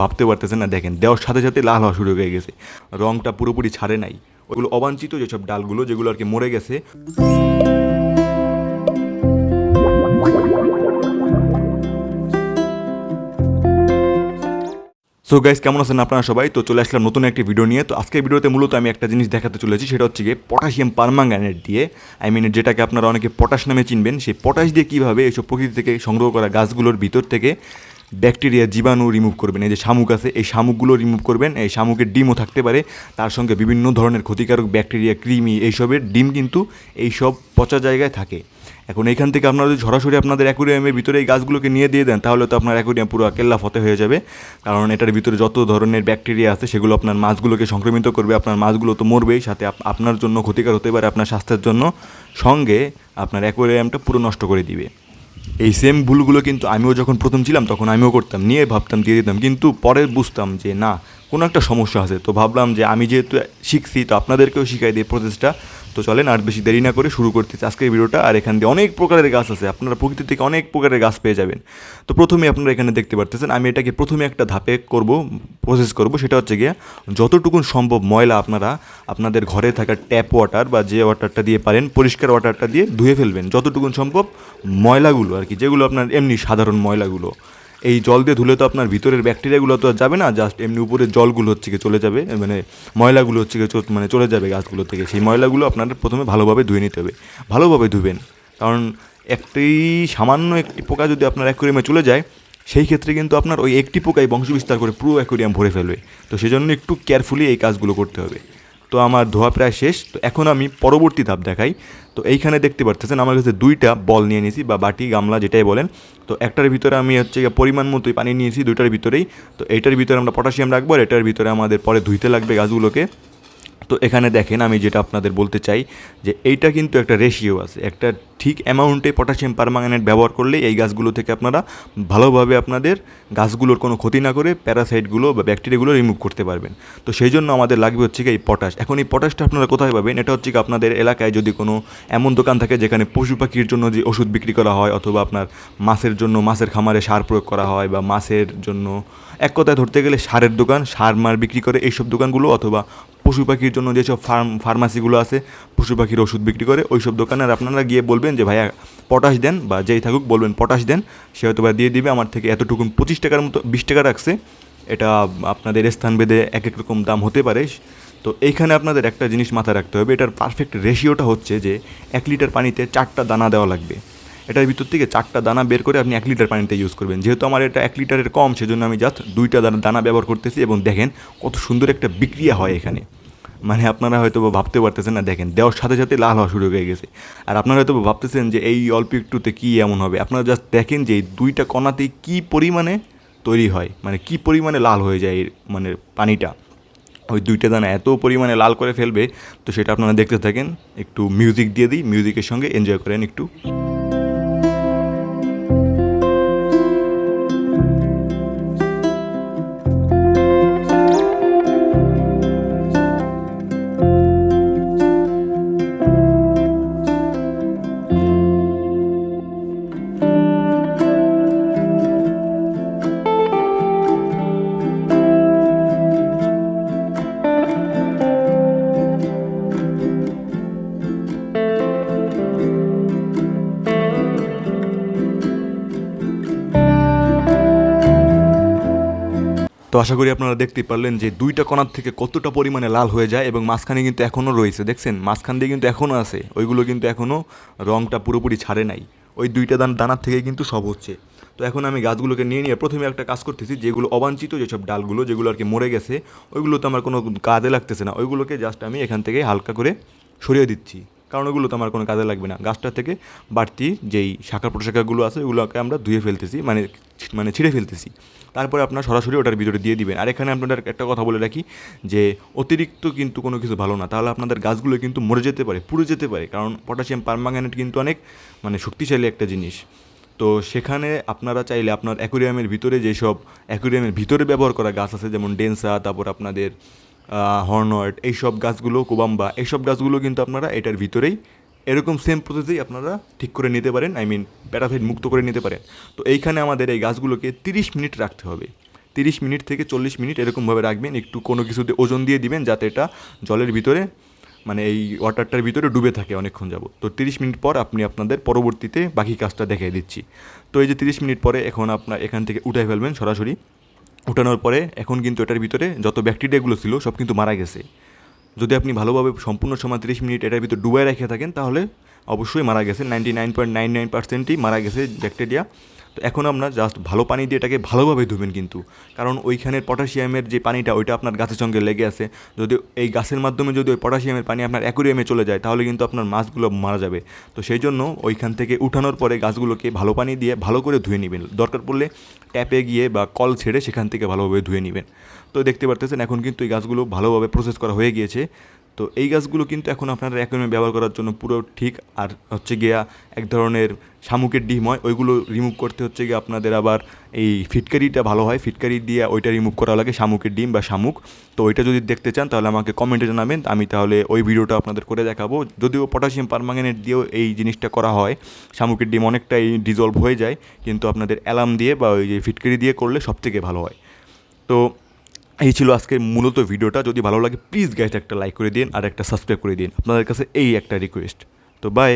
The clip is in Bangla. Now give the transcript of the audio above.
ভাবতে পারতেছেন না, দেখেন, দেওয়ার সাথে সাথে লাল হওয়া শুরু হয়ে গেছে। রংটা পুরোপুরি ছাড়ে নাই। ওগুলো অবাঞ্ছিত যেসব ডালগুলো, যেগুলো আর কি মরে গেছে। সো গাইস কেমন আছেন আপনারা সবাই? তো চলে আসলাম নতুন একটি ভিডিও নিয়ে। তো আজকের ভিডিওতে মূলত আমি একটা জিনিস দেখাতে চলেছি, সেটা হচ্ছে গিয়ে পটাশিয়াম পারমাঙ্গানেট দিয়ে। আই মিন যেটাকে আপনারা অনেকে পটাশ নামে চিনবেন, সেই পটাশ দিয়ে কীভাবে এইসব প্রকৃতি থেকে সংগ্রহ করা গাছগুলোর ভিতর থেকে ব্যাকটেরিয়া, জীবাণু রিমুভ করবেন। এই যে শামুক আছে, এই শামুকগুলো রিমুভ করবেন। এই শামুকের ডিমও থাকতে পারে। তার সঙ্গে বিভিন্ন ধরনের ক্ষতিকারক ব্যাকটেরিয়া, কৃমি এইসবের ডিম কিন্তু এইসব পচা জায়গায় থাকে। এখন এইখান থেকে আপনারা যদি সরাসরি আপনাদের অ্যাকুরিয়ামের ভিতরে এই গাছগুলোকে নিয়ে দিয়ে দেন, তাহলে তো আপনার অ্যাকুরিয়াম পুরো কেল্লা ফতে হয়ে যাবে। কারণ এটার ভিতরে যত ধরনের ব্যাকটেরিয়া আছে, সেগুলো আপনার মাছগুলোকে সংক্রমিত করবে। আপনার মাছগুলো তো মরবেই, সাথে আপনার জন্য ক্ষতিকর হতে পারে আপনার স্বাস্থ্যের জন্য। সঙ্গে আপনার অ্যাকুরিয়ামটা পুরো নষ্ট করে দিবে। এই সেম ভুলগুলো কিন্তু আমিও যখন প্রথম ছিলাম, তখন আমিও করতাম। নিয়ে ভাবতাম, দিয়ে দিতাম। কিন্তু পরে বুঝতাম যে না কোনো একটা সমস্যা আছে। তো ভাবলাম যে আমি যেহেতু শিখছি, তো আপনাদেরকেও শিখাই দিই প্রসেসটা তো চলেন আর বেশি দেরি না করে শুরু করতেছি আজকের ভিডিওটা। আর এখান দিয়ে অনেক প্রকারের গাছ আছে। আপনারা প্রকৃতি থেকে অনেক প্রকারের গাছ পেয়ে যাবেন। তো প্রথমে আপনারা এখানে দেখতে পারতেছেন, আমি এটাকে প্রথমে একটা ধাপে করব প্রসেস করব। সেটা হচ্ছে গিয়ে যতটুকুন সম্ভব ময়লা আপনারা, আপনাদের ঘরে থাকা ট্যাপ ওয়াটার বা যে ওয়াটারটা দিয়ে পারেন, পরিষ্কার ওয়াটারটা দিয়ে ধুয়ে ফেলবেন। যতটুকুন সম্ভব ময়লাগুলো আর কি, যেগুলো আপনার এমনি সাধারণ ময়লাগুলো। এই জল দিয়ে ধুলে তো আপনার ভিতরের ব্যাকটেরিয়াগুলো তো আর যাবে না জাস্ট এমনি উপরে জলগুলো হচ্ছে চলে যাবে মানে ময়লাগুলো হচ্ছে গিয়ে মানে চলে যাবে গাছগুলো থেকে। সেই ময়লাগুলো আপনাদের প্রথমে ভালোভাবে ধুয়ে নিতে হবে। ভালোভাবে ধুবেন। কারণ একটি সামান্য একটি পোকা যদি আপনার অ্যাকুরিয়ামে চলে যায়, সেই ক্ষেত্রে কিন্তু আপনার ওই একটি পোকাই বংশবিস্তার করে পুরো অ্যাকুরিয়াম ভরে ফেলবে। তো সেজন্য একটু কেয়ারফুলি এই কাজগুলো করতে হবে। তো আমার ধোয়া প্রায় শেষ। তো এখন আমি পরবর্তী ধাপ দেখাই। তো এইখানে দেখতে পারতেছেন, আমার কাছে দুইটা বল নিয়ে নিয়েছি, বা বাটি, গামলা, যেটাই বলেন। তো একটার ভিতরে আমি হচ্ছে পরিমাণ মতোই পানি নিয়েছি দুইটার ভিতরেই। তো এটার ভিতরে আমরা পটাশিয়াম রাখব, আর এটার ভিতরে আমাদের পরে ধুইতে লাগবে গাছগুলোকে। তো এখানে দেখেন আমি যেটা আপনাদের বলতে চাই যে এইটা কিন্তু একটা রেশিও আছে। একটা ঠিক অ্যামাউন্টে পটাশিয়াম পারমাঙ্গানেট ব্যবহার করলে এই গাছগুলো থেকে আপনারা ভালোভাবে আপনাদের গাছগুলোর কোনো ক্ষতি না করে প্যারাসাইটগুলো বা ব্যাকটেরিয়াগুলো রিমুভ করতে পারবেন। তো সেই জন্য আমাদের লাগবে হচ্ছে কি এই পটাশ এখন এই পটাশটা আপনারা কোথায় পাবেন? এটা হচ্ছে কি আপনাদের এলাকায় যদি কোনো এমন দোকান থাকে যেখানে পশু পাখির জন্য যে ওষুধ বিক্রি করা হয় অথবা আপনার মাছের জন্য মাছের খামারে সার প্রয়োগ করা হয় বা মাছের জন্য এক কথায় ধরতে গেলে সারের দোকান, সার মার বিক্রি করে এইসব দোকানগুলো অথবা পশু পাখির জন্য যেসব ফার্ম, ফার্মাসিগুলো আছে, পশু পাখির ওষুধ বিক্রি করে ওই সব দোকানে আর আপনারা গিয়ে বলবেন যে, ভাইয়া, পটাশ দেন বা যেই থাকুক বলবেন পটাশ দেন, সে হয়তো বা দিয়ে দিবে, আমার থেকে এতটুকু পঁচিশ টাকার মতো, বিশ টাকা রাখছে। এটা আপনাদের স্থান ভেদে এক এক রকম দাম হতে পারে। তো এইখানে আপনাদের একটা জিনিস মাথায় রাখতে হবে, এটার পারফেক্ট রেশিওটা হচ্ছে যে, এক লিটার পানিতে চারটা দানা দেওয়া লাগবে। এটার ভিতর থেকে চারটা দানা বের করে আপনি এক লিটার পানিতে ইউজ করবেন। যেহেতু আমার এটা এক লিটারের কম, সেজন্য আমি জাস্ট দুইটা দানা দানা ব্যবহার করতেছি এবং দেখেন কত সুন্দর একটা বিক্রিয়া হয় এখানে। মানে আপনারা হয়তো ভাবতে পারতেছেন না, দেখেন দেওয়ার সাথে সাথে লাল হওয়া শুরু হয়ে গেছে। আর আপনারা হয়তো ভাবতেছেন যে এই অল্প একটুতে কী এমন হবে? আপনারা জাস্ট দেখেন যে এই দুইটা কণাতেই কী পরিমাণে তৈরি হয় মানে কী পরিমাণে লাল হয়ে যায় মানে পানিটা। ওই দুইটা দানা এত পরিমাণে লাল করে ফেলবে, তো সেটা আপনারা দেখতে থাকেন। একটু মিউজিক দিয়ে দিই মিউজিকের সঙ্গে এনজয় করেন একটু। তো আশা করি আপনারা দেখতেই পারলেন যে দুইটা কণার থেকে কতটা পরিমাণে লাল হয়ে যায় এবং মাঝখানে কিন্তু এখনও রয়েছে। দেখছেন, মাঝখান দিয়ে কিন্তু এখনও আছে। ওইগুলো কিন্তু এখনও রঙটা পুরোপুরি ছাড়ে নাই। ওই দুইটা দান দানার থেকে কিন্তু সব হচ্ছে। তো এখন আমি গাছগুলোকে নিয়ে নিয়ে প্রথমে একটা কাজ করতেছি, যেগুলো অবাঞ্ছিত যেসব ডালগুলো, যেগুলো আর কি মরে গেছে, ওইগুলো তো আমার কোনো কাজে লাগতেছে না। ওইগুলোকে জাস্ট আমি এখান থেকে হালকা করে সরিয়ে দিচ্ছি। কারণ ওগুলো তো আমার কোনো কাজে লাগবে না। গাছটা থেকে বাড়তি যেই শাখা প্রশাখাগুলো আছে, ওগুলোকে আমরা ধুয়ে ফেলতেছি মানে মানে ছিঁড়ে ফেলতেছি। তারপরে আপনার সরাসরি ওটার ভিতরে দিয়ে দিবেন। আর এখানে আপনাদের একটা কথা বলে রাখি যে, অতিরিক্ত কিন্তু কোনো কিছু ভালো না। তাহলে আপনাদের গাছগুলো কিন্তু মরে যেতে পারে, পুড়ে যেতে পারে। কারণ পটাশিয়াম পারম্যাঙ্গানেট কিন্তু অনেক মানে শক্তিশালী একটা জিনিস। তো সেখানে আপনারা চাইলে আপনার অ্যাকুরিয়ামের ভিতরে যেসব অ্যাকুরিয়ামের ভিতরে ব্যবহার করা গাছ আছে, যেমন ডেন্সা, তারপর আপনাদের হর্নয়েড এইসব গাছগুলো, কোবাম্বা, এইসব গাছগুলো কিন্তু আপনারা এটার ভিতরেই এরকম সেম প্রসেসেই আপনারা ঠিক করে নিতে পারেন আই মিন প্যারাফাইট মুক্ত করে নিতে পারেন। তো এইখানে আমাদের এই গাছগুলোকে তিরিশ মিনিট রাখতে হবে। তিরিশ মিনিট থেকে চল্লিশ মিনিট এরকমভাবে রাখবেন, একটু কোনো কিছুতে ওজন দিয়ে দিবেন যাতে এটা জলের ভিতরে মানে এই ওয়াটারটার ভিতরে ডুবে থাকে অনেকক্ষণ যাব তো তিরিশ মিনিট পর আপনি আপনাদের পরবর্তীতে বাকি কাজটা দেখিয়ে দিচ্ছি। তো এই যে তিরিশ মিনিট পরে এখন আপনার এখান থেকে উঠাই ফেলবেন সরাসরি। উঠানোর পরে এখন কিন্তু এটার ভিতরে যত ব্যাকটেরিয়াগুলো ছিল সব কিন্তু মারা গেছে। যদি আপনি ভালোভাবে সম্পূর্ণ সময় তিরিশ মিনিট এটার ভিতর ডুবাই রেখে থাকেন, তাহলে অবশ্যই মারা গেছে। Ninety nine point nine nine পার্সেন্টই মারা গেছে ব্যাকটেরিয়া। তো এখন আপনার জাস্ট ভালো পানি দিয়ে এটাকে ভালোভাবে ধুবেন কিন্তু। কারণ ওইখানের পটাশিয়ামের যে পানিটা, ওইটা আপনার গাছের সঙ্গে লেগে আছে। যদি এই গাছের মাধ্যমে যদি ওই পটাশিয়ামের পানি আপনার অ্যাকুরিয়ামে চলে যায়, তাহলে কিন্তু আপনার মাছগুলো মারা যাবে। তো সেই জন্য ওইখান থেকে উঠানোর পরে গাছগুলোকে ভালো পানি দিয়ে ভালো করে ধুয়ে নেবেন। দরকার পড়লে ট্যাপে গিয়ে বা কল ছেড়ে সেখান থেকে ভালোভাবে ধুয়ে নেবেন। তো দেখতে পারতেছেন, এখন কিন্তু এই গাছগুলো ভালোভাবে প্রসেস করা হয়ে গিয়েছে। তো এই গাছগুলো কিন্তু এখন আপনারা অ্যাকোয়ারিয়ামে ব্যবহার করার জন্য পুরো ঠিক আর হচ্ছে গিয়া এক ধরনের শামুকের ডিম হয় ওইগুলো রিমুভ করতে হচ্ছে গিয়ে আপনাদের আবার এই ফিটকারিটা ভালো হয়। ফিটকারি দিয়ে ওইটা রিমুভ করা লাগে, শামুকের ডিম বা শামুক। তো ওইটা যদি দেখতে চান তাহলে আমাকে কমেন্টে জানাবেন। আমি তাহলে ওই ভিডিওটা আপনাদের করে দেখাবো। যদিও পটাশিয়াম পারম্যাঙ্গানেট দিয়েও এই জিনিসটা করা হয়। শামুকের ডিম অনেকটাই ডিজলভ হয়ে যায়, কিন্তু আপনাদের অ্যালার্ম দিয়ে বা ওই যে ফিটকারি দিয়ে করলে সবথেকে ভালো হয়। তো এই ছিল আজকের মূলত ভিডিওটা। যদি ভালো লাগে প্লিজ গাইজ একটা লাইক করে দিন আর একটা সাবস্ক্রাইব করে দিন। আপনাদের কাছে এই একটা রিকোয়েস্ট তো বাই